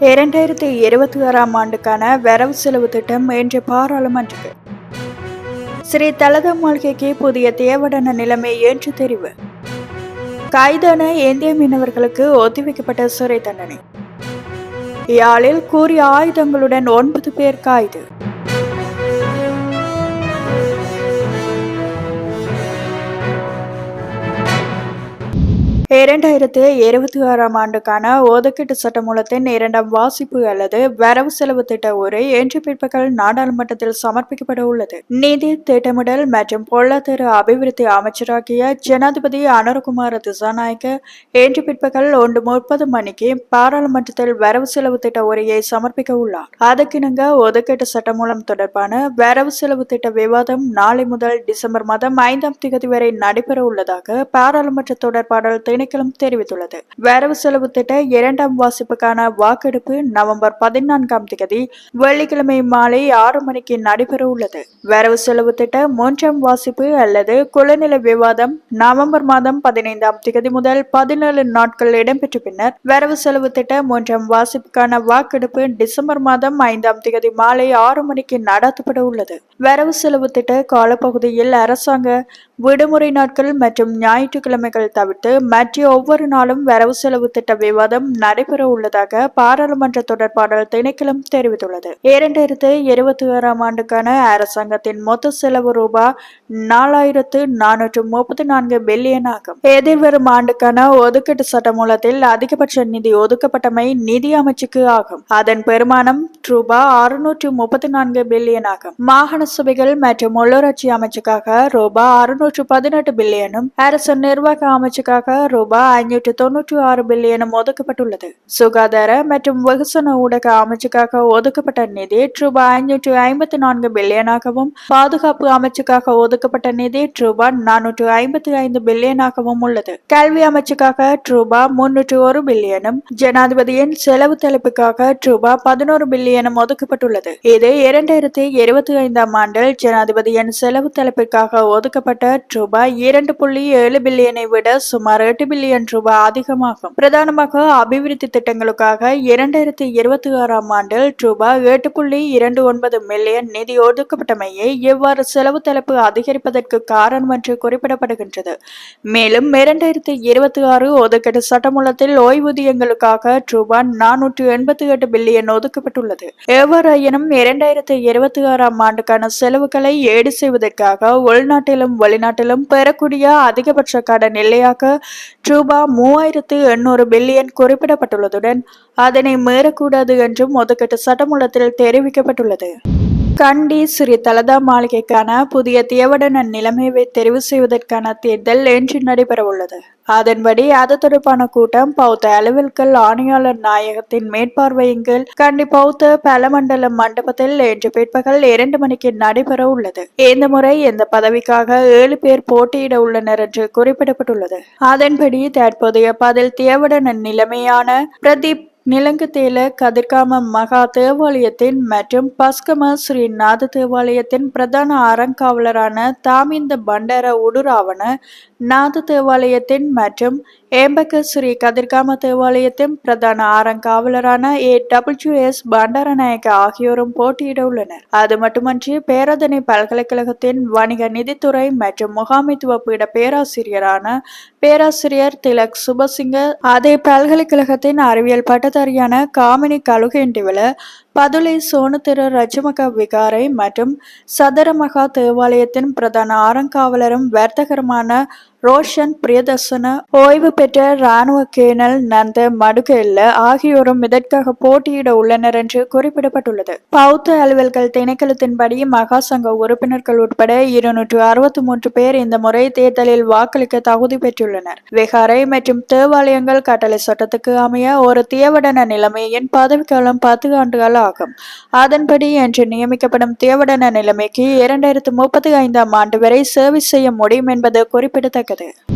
இரண்டாயிரத்தி இருபத்தி ஆறாம் ஆண்டுக்கான வரவு செலவு திட்டம் இன்று பாராளுமன்றத்தில் ஸ்ரீ தலத மாளிகைக்கு புதிய தேவடன நிலைமை என்று தெரிவு. கைதான இந்திய மீனவர்களுக்கு ஒத்திவைக்கப்பட்ட சிறை தண்டனை. யாழில் கூறிய ஆயுதங்களுடன் ஒன்பது பேர் கைது. இரண்டாயிரத்து இருபத்தி ஆறாம் ஆண்டுக்கான ஒதுக்கீட்டு சட்டமூலத்தின் இரண்டாம் வாசிப்பு அல்லது வரவு செலவு திட்ட உரை இன்று பிற்பகல் நாடாளுமன்றத்தில் சமர்ப்பிக்கப்பட உள்ளது. நிதி திட்டமிடல் மற்றும் பொருளாதார அபிவிருத்தி அமைச்சராகிய ஜனாதிபதி அனுரகுமார திசாநாயக்க இன்று பிற்பகல் ஒன்று முப்பது மணிக்கு பாராளுமன்றத்தில் வரவு செலவு திட்ட உரையை சமர்ப்பிக்க உள்ளார். அதற்கிணங்க ஒதுக்கீட்டு சட்டமூலம் தொடர்பான வரவு செலவு திட்ட விவாதம் நாளை முதல் டிசம்பர் மாதம் ஐந்தாம் தேதி வரை நடைபெற உள்ளதாக பாராளுமன்ற தொடர்பாடல் திணைக்களம் தெரிவித்துள்ளது. வரவு செலவு திட்ட இரண்டாம் வாசிப்புக்கான வாக்கெடுப்பு நவம்பர் பதினான்காம் தேதி வெள்ளிக்கிழமை மாலை ஆறு மணிக்கு நடைபெற உள்ளது. வரவு செலவு திட்ட மூன்றாம் வாசிப்பு அல்லது குளநில விவாதம் நவம்பர் மாதம் பதினைந்தாம் தேதி முதல் பதினேழு நாட்கள் இடம்பெற்ற பின்னர் வரவு செலவு திட்ட மூன்றாம் வாசிப்புக்கான வாக்கெடுப்பு டிசம்பர் மாதம் ஐந்தாம் தேதி மாலை ஆறு மணிக்கு நடத்தப்பட உள்ளது. வரவு செலவு திட்ட காலப்பகுதியில் அரசாங்க விடுமுறை நாட்கள் மற்றும் ஞாயிற்றுக்கிழமைகள் தவிர்த்து மற்ற ஒவ்வொரு நாளும் வரவு செலவு திட்ட விவாதம் நடைபெற உள்ளதாக பாராளுமன்ற தொடர்பாடல் திணைக்களம் தெரிவித்துள்ளது. இரண்டாயிரத்து இருபத்தி ஆறாம் ஆண்டுக்கான அரசாங்கத்தின் மொத்த செலவு ரூபாய் நாலாயிரத்து நானூற்று முப்பத்தி நான்கு பில்லியன் ஆகும். எதிர்வரும் ஆண்டுக்கான ஒதுக்கீட்டு சட்டமூலத்தில் அதிகபட்ச நிதி ஒதுக்கப்பட்டமை நிதி அமைச்சுக்கு ஆகும். அதன் பெருமானம் ரூபாய் அறுநூற்று முப்பத்தி நான்கு பில்லியன் ஆகும். மாகாண சபைகள் மற்றும் உள்ளூராட்சி அமைச்சுக்காக ரூபாய் அறுநூற்று பதினெட்டு பில்லியனும் அரசு நிர்வாக அமைச்சுக்காக ரூபாய் ஐநூற்று தொன்னூற்று ஆறு பில்லியனும் ஒதுக்கப்பட்டுள்ளது. சுகாதார மற்றும் வெகுசன ஊடக அமைச்சுக்காக ஒதுக்கப்பட்ட நிதி ரூபாய் ஐநூற்று ஐம்பத்தி நான்கு பில்லியனாகவும் பாதுகாப்பு அமைச்சுக்காக ஒதுக்கப்பட்ட நிதி ரூபாய் நானூற்று ஐம்பத்தி ஐந்து பில்லியனாகவும் உள்ளது. கல்வி அமைச்சுக்காக ரூபாய் முன்னூற்று ஒரு பில்லியனும் ஜனாதிபதியின் செலவு தலைப்புக்காக ரூபாய் பதினோரு பில்லியனும் ஒதுக்கப்பட்டுள்ளது. இது இரண்டாயிரத்தி இருபத்தி ஐந்தாம் ஆண்டில் ஜனாதிபதியின் செலவு தலைப்பிற்காக ஒதுக்கப்பட்ட ரூபாய் இரண்டு புள்ளி ஏழு பில்லியனை விட சுமார் எட்டு பில்லியன் ரூபாய் அதிகமாகும். பிரதானமாக அபிவிருத்தி திட்டங்களுக்காக இரண்டாயிரத்தி இருபத்தி ஆறாம் ஆண்டில் ரூபாய் எட்டு புள்ளி இரண்டு ஒன்பது மில்லியன் நிதி ஒதுக்கப்பட்டமையை இவ்வாறு செலவு தலைப்பு அதிகரிப்பதற்கு காரணம் என்று குறிப்பிடப்படுகின்றது. மேலும் இரண்டாயிரத்தி இருபத்தி ஆறு ஒதுக்கீடு சட்டமூலத்தில் ஓய்வூதியங்களுக்காக ரூபாய் நானூற்று எண்பத்தி எட்டு பில்லியன் ஒதுக்கப்பட்டுள்ளது. எவ்வாறாயினும் இரண்டாயிரத்தி இருபத்தி ஆறாம் ஆண்டுக்கான செலவுகளை ஏடு செய்வதற்காக உள்நாட்டிலும் வெளிநாட்டிலும் பெறக்கூடிய அதிகபட்ச கடன் நிலையாக ரூபாய் மூவாயிரத்து எண்ணூறு பில்லியன் குறிப்பிடப்பட்டுள்ளதுடன் அதனை மீறக்கூடாது என்றும் ஒதுக்கீட்டு சட்டமூலத்தில் தெரிவிக்கப்பட்டுள்ளது. கண்டி ஸ்ரீ தலதா மாளிகைக்கான புதிய தேவடன நிலைமையை தெரிவு செய்வதற்கான தேர்தல் இன்று நடைபெறவுள்ளது. அதன்படி அது தொடர்பான கூட்டம் பௌத்த அலுவல்கள் ஆணையாளர் நாயகத்தின் மேற்பார்வையின் கீழ் கண்டி பௌத்த பலமண்டல மண்டபத்தில் இன்று பிற்பகல் இரண்டு மணிக்கு நடைபெற உள்ளது இந்த முறை இந்த பதவிக்காக ஏழு பேர் போட்டியிட உள்ளனர் என்று குறிப்பிடப்பட்டுள்ளது. அதன்படி தற்போதைய பதில் தேவடன நிலைமையான பிரதீப் நிலங்கத்தேல கதிர்காம மகா தேவாலயத்தின் மற்றும் பஸ்கம ஸ்ரீநாத தேவாலயத்தின் பிரதான அறங்காவலரான தாமிந்த பண்டார உடுராவண நாத தேவாலயத்தின் மற்றும் ஏம்பக ஸ்ரீ கதிர்காம தேவாலயத்தின் பிரதான அறங்காவலரான ஏ டபிள்யூ எஸ் பண்டாரநாயக்க ஆகியோரும் போட்டியிட உள்ளனர். அது மட்டுமன்றி பேராதனை பல்கலைக்கழகத்தின் வணிக நிதித்துறை மற்றும் முகாமைத்துவ பீட பேராசிரியரான பேராசிரியர் திலக் சுபசிங்க அதே பல்கலைக்கழகத்தின் அறிவியல் பட்டதாரியான காமினி கலுகேண்டிவல பதுளை சோனத்திர ரஜமக விகாரை மற்றும் சதரமகா தேவாலயத்தின் பிரதான ஆரங்காவலரும் வர்த்தகருமான ரோஷன் பிரியதர்சன ஓய்வு பெற்ற இராணுவ கேணல் நந்த மடுகெல்ல ஆகியோரும் இதற்காக போட்டியிட உள்ளனர் என்று குறிப்பிடப்பட்டுள்ளது. பௌத்த அலுவல்கள் திணைக்களத்தின்படி மகாசங்க உறுப்பினர்கள் உட்பட இருநூற்று அறுபத்தி மூன்று பேர் இந்த முறை தேர்தலில் வாக்களிக்க தகுதி பெற்றுள்ளனர். விகாரை மற்றும் தேவாலயங்கள் கட்டளை சட்டத்துக்கு அமைய ஒரு தேவடன நிலைமையின் பதவிக்காலம் பத்து ஆண்டுகள் ஆகும். அதன்படி என்று நியமிக்கப்படும் தேவடன நிலைமைக்கு இரண்டாயிரத்து முப்பத்தி ஐந்தாம் ஆண்டு வரை சேவை செய்ய முடியும் என்பது குறிப்பிடத்தக்கது. que.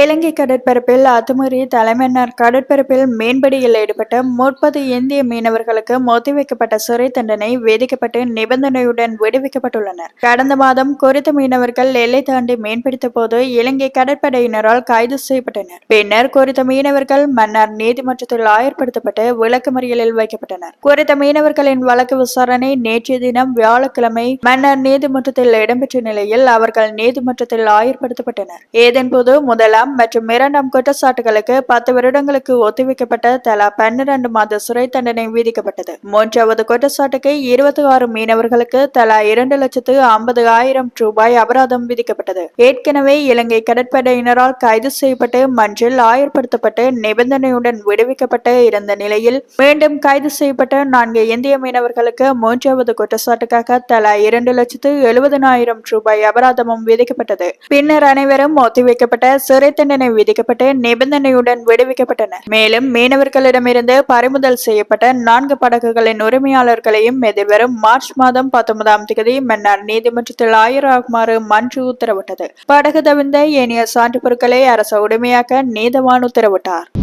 இலங்கை கடற்பரப்பில் அத்துமீறி தலைமன்னார் கடற்பரப்பில் மீன்பிடியில் ஈடுபட்ட முப்பது இந்திய மீனவர்களுக்கு ஒத்திவைக்கப்பட்ட சிறை தண்டனை விதிக்கப்பட்டு நிபந்தனையுடன் விடுவிக்கப்பட்டுள்ளனர். கடந்த மாதம் குறித்த மீனவர்கள் எல்லை தாண்டி மீன்பிடித்த போது இலங்கை கடற்படையினரால் கைது செய்யப்பட்டனர். பின்னர் குறித்த மீனவர்கள் மன்னார் நீதிமன்றத்தில் ஆயர்படுத்தப்பட்டு விளக்கமறியலில் வைக்கப்பட்டனர். குறித்த மீனவர்களின் வழக்கு விசாரணை நேற்றைய தினம் வியாழக்கிழமை மன்னார் நீதிமன்றத்தில் இடம்பெற்ற நிலையில் அவர்கள் நீதிமன்றத்தில் ஆயர்படுத்தப்பட்டனர். இதன்போது முதலாம் மற்றும் இரண்டாம் குற்றச்சாட்டுகளுக்கு பத்து வருடங்களுக்கு ஒத்திவைக்கப்பட்ட தலா பன்னிரண்டு மாத சிறை தண்டனை விதிக்கப்பட்டது. மூன்றாவது குற்றச்சாட்டுக்கு இருபத்தி ஆறு மீனவர்களுக்கு தலா இரண்டு லட்சத்து ஐம்பது ஆயிரம் ரூபாய் அபராதம் விதிக்கப்பட்டது. ஏற்கனவே இலங்கை கடற்படையினரால் கைது செய்யப்பட்டு மன்றில் ஆயர்படுத்தப்பட்டு நிபந்தனையுடன் விடுவிக்கப்பட்டு இருந்த நிலையில் மீண்டும் கைது செய்யப்பட்ட நான்கு இந்திய மீனவர்களுக்கு மூன்றாவது குற்றச்சாட்டுக்காக தலா இரண்டு லட்சத்து எழுபதனாயிரம் ரூபாய் அபராதமும் விதிக்கப்பட்டது. பின்னர் அனைவரும் ஒத்திவைக்கப்பட்ட சிறை தண்டனை விதிக்கப்பட்டு நிபந்தனையுடன் விடுவிக்கப்பட்டனர் மேலும் மீனவர்களிடமிருந்து பறிமுதல் செய்யப்பட்ட நான்கு படகுகளின் உரிமையாளர்களையும் எதிர்வரும் மார்ச் மாதம் பத்தொன்பதாம் தேதி மன்னார் நீதிமன்றத்தில் ஆயராகுமாறு மன்று உத்தரவிட்டது. படகு தவிர்ந்த ஏனைய சான்று பொருட்களை அரசு உரிமையாக்க நீதவான் உத்தரவிட்டார்.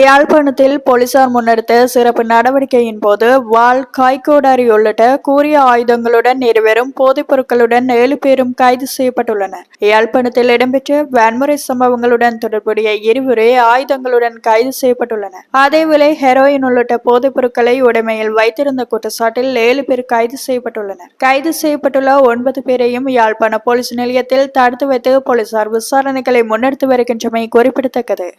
யாழ்ப்பாணத்தில் போலீசார் முன்னெடுத்த சிறப்பு நடவடிக்கையின் போது வாள் காய்கோடாரி உள்ளிட்ட கூறிய ஆயுதங்களுடன் இருவரும் போதைப் பொருட்களுடன் ஏழு பேரும் கைது செய்யப்பட்டுள்ளனர். யாழ்ப்பாணத்தில் இடம்பெற்ற வன்முறை சம்பவங்களுடன் தொடர்புடைய இருவரே ஆயுதங்களுடன் கைது செய்யப்பட்டுள்ளனர். அதேவேளை ஹெரோயின் உள்ளிட்ட போதைப் பொருட்களை உடைமையில் வைத்திருந்த குற்றச்சாட்டில் ஏழு பேர் கைது செய்யப்பட்டுள்ளனர். கைது செய்யப்பட்டுள்ள ஒன்பது பேரையும் யாழ்ப்பாண போலீஸ் நிலையத்தில் தடுத்து வைத்து போலீசார் விசாரணைகளை முன்னெடுத்து வருகின்றமை குறிப்பிடத்தக்கது.